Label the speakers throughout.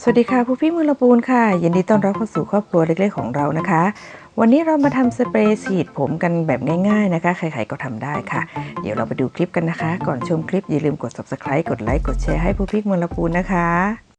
Speaker 1: สวัสดีค่ะผู้พี่มือละปูนค่ะ ยินดีต้อนรับเข้าสู่ครอบครัวเล็กๆของเรานะคะ วันนี้เรามาทำสเปรย์ฉีดผมกันแบบง่ายๆนะคะ ใครๆก็ทำได้ค่ะ เดี๋ยวเราไปดูคลิปกันนะคะ ก่อนชมคลิปอย่าลืมกด subscribe กดไลค์กดแชร์ให้ผู้พี่มือละปูนนะคะ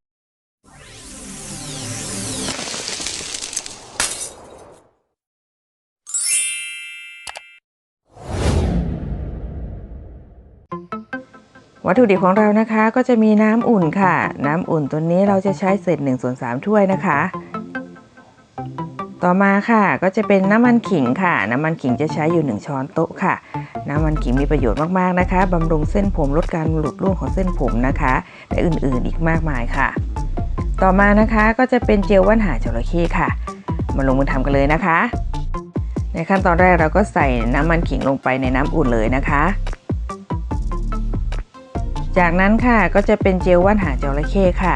Speaker 1: วัตถุดิบของเรานะคะก็จะมีน้ำอุ่นค่ะ น้ำอุ่นตัวนี้เราจะใช้เศษ1ส่วน3ถ้วยนะคะ ต่อมาค่ะก็จะเป็นน้ำมันขิงค่ะ น้ำมันขิงจะใช้อยู่ 1 ช้อนโต๊ะค่ะ น้ำมันขิงมีประโยชน์มากๆนะคะบำรุงเส้นผมลดการหลุดร่วงของเส้นผมนะคะ และอื่นๆอีกมากมายค่ะ ต่อมานะคะก็จะเป็นเจลว่านหางจระเข้ค่ะ มาลงมือทำกันเลยนะคะ ในขั้นตอนแรกเราก็ใส่น้ำมันขิงลงไปในน้ำอุ่นเลยนะคะ จากนั้นค่ะก็จะเป็นเจลว่านหางจระเข้ค่ะ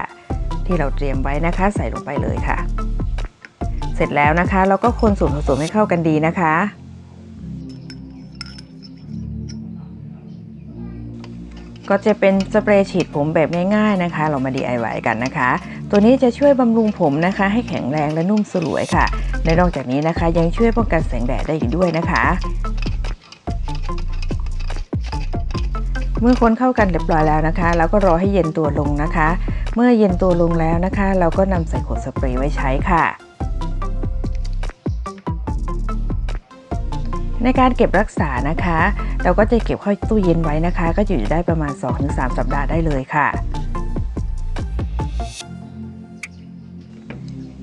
Speaker 1: ที่เราเตรียมไว้นะคะ ใส่ลงไปเลยค่ะ เสร็จแล้วนะคะ เราก็คนส่วนผสมให้เข้ากันดีนะคะ ก็จะเป็นสเปรย์ฉีดผมแบบง่ายๆนะคะ เรามา DIY กันนะคะ ตัวนี้จะช่วยบำรุงผมนะคะ ให้แข็งแรงและนุ่มสลวยค่ะและนอกจากนี้นะคะ ยังช่วยป้องกันแสงแดดได้อีกด้วยนะคะ เมื่อคนเข้ากันเรียบร้อยแล้วนะคะเราก็รอให้เย็นตัวลงนะคะ เมื่อเย็นตัวลงแล้วนะคะ เราก็นำใส่ขวดสเปรย์ไว้ใช้ค่ะ ในการเก็บรักษานะคะ เราก็จะเก็บเข้าตู้เย็นไว้นะคะ ก็อยู่ได้ประมาณ 2-3 สัปดาห์ได้เลยค่ะ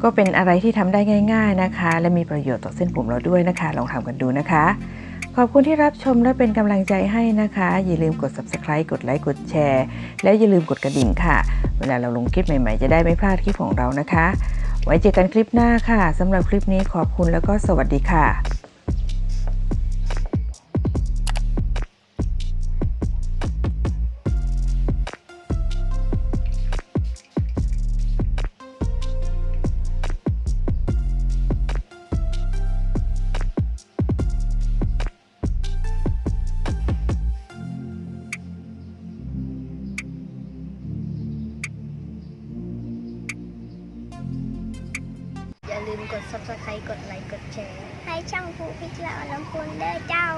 Speaker 1: ก็เป็นอะไรที่ทำได้ง่าย ๆนะคะ และมีประโยชน์ต่อเส้นผมเราด้วยนะคะ ลองทำกันดูนะคะ ขอบคุณที่รับชมและเป็นกำลังใจให้นะคะ อย่าลืมกด subscribe กดไลค์กดแชร์ และอย่าลืมกดกระดิ่งค่ะ เวลาเราลงคลิปใหม่ ๆ จะได้ไม่พลาดคลิปของเรานะคะ ไว้เจอกันคลิปหน้าค่ะสำหรับคลิปนี้ขอบคุณแล้วก็สวัสดีค่ะ
Speaker 2: ลืมกด subscribe กดไลค์กดแชร์ ให้ช่องภูพิจารณาลำพูนเด้อเจ้า